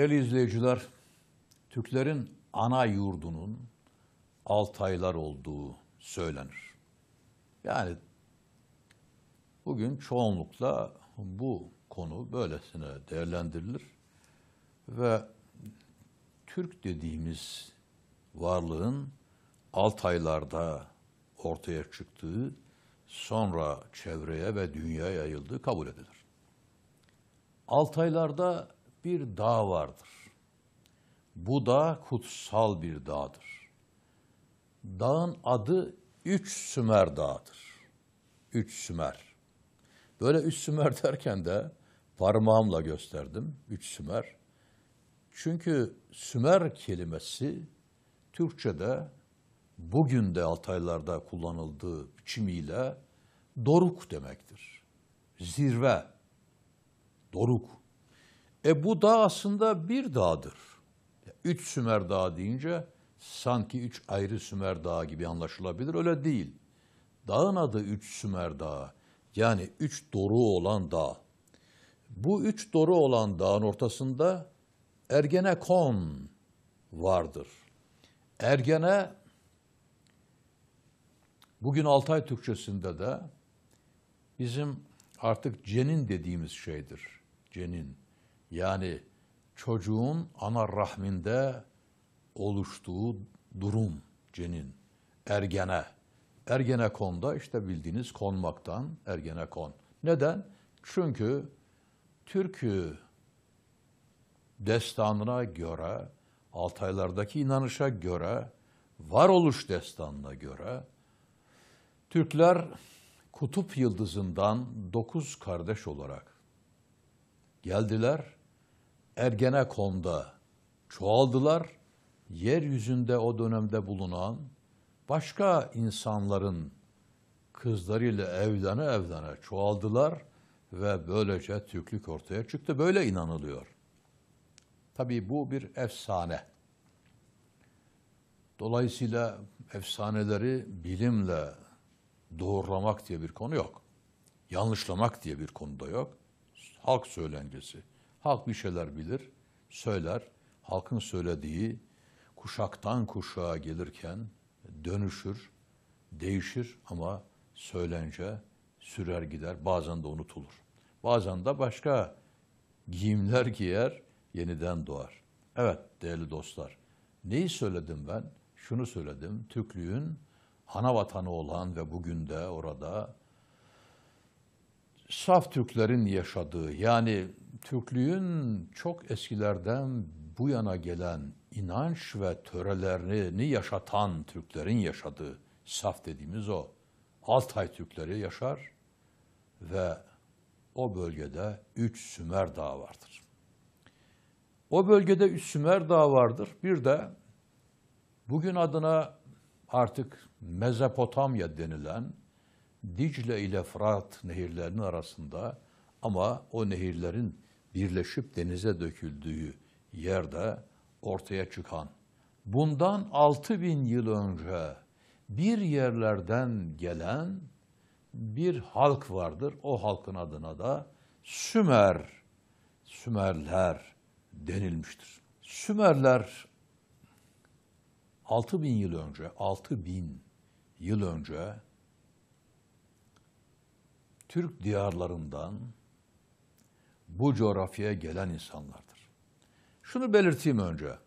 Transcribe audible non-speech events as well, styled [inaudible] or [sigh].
Değerli izleyiciler, Türklerin ana yurdunun Altaylar olduğu söylenir. Yani bugün çoğunlukla bu konu böylesine değerlendirilir ve Türk dediğimiz varlığın Altaylarda ortaya çıktığı, sonra çevreye ve dünyaya yayıldığı kabul edilir. Altaylarda bir dağ vardır. Bu dağ kutsal bir dağdır. Dağın adı Üç Sümer Dağı'dır. Üç Sümer. Böyle üç Sümer [laughs] derken de parmağımla gösterdim. Üç Sümer. Çünkü Sümer kelimesi Türkçe'de bugün de Altaylarda kullanıldığı biçimiyle doruk demektir. Zirve, doruk. E bu dağ aslında bir dağdır. Üç Sümer Dağı deyince sanki üç ayrı Sümer Dağı gibi anlaşılabilir. Öyle değil. Dağın adı Üç Sümer Dağı. Yani üç doruğu olan dağ. Bu üç doru olan dağın ortasında Ergenekon vardır. Ergene bugün Altay Türkçesinde de bizim artık cenin dediğimiz şeydir. Cenin. Yani çocuğun ana rahminde oluştuğu durum cenin. Ergene. Ergenekon'da işte bildiğiniz konmaktan ergenekon. Neden? Çünkü Türk'ü destanına göre, Altaylardaki inanışa göre, varoluş destanına göre Türkler kutup yıldızından dokuz kardeş olarak geldiler. Ergenekon'da çoğaldılar. Yeryüzünde o dönemde bulunan başka insanların kızlarıyla evlene evlene çoğaldılar ve böylece Türklük ortaya çıktı. Böyle inanılıyor. Tabii bu bir efsane. Dolayısıyla efsaneleri bilimle doğrulamak diye bir konu yok. Yanlışlamak diye bir konu da yok. Halk söylencesi. Halk bir şeyler bilir, söyler. Halkın söylediği kuşaktan kuşağa gelirken dönüşür, değişir ama söylence sürer gider. Bazen de unutulur. Bazen de başka giyimler giyer, yeniden doğar. Evet değerli dostlar, neyi söyledim ben? Şunu söyledim, Türklüğün ana vatanı olan ve bugün de orada saf Türklerin yaşadığı yani Türklüğün çok eskilerden bu yana gelen inanç ve törelerini yaşatan Türklerin yaşadığı saf dediğimiz o. Altay Türkleri yaşar ve o bölgede üç Sümer Dağı vardır. O bölgede üç Sümer Dağı vardır. Bir de bugün adına artık Mezopotamya denilen Dicle ile Fırat nehirlerinin arasında ama o nehirlerin birleşip denize döküldüğü yerde ortaya çıkan bundan 6000 yıl önce bir yerlerden gelen bir halk vardır. O halkın adına da Sümer, Sümerler denilmiştir. Sümerler 6000 yıl önce, 6000 yıl önce Türk diyarlarından bu coğrafyaya gelen insanlardır. Şunu belirteyim önce.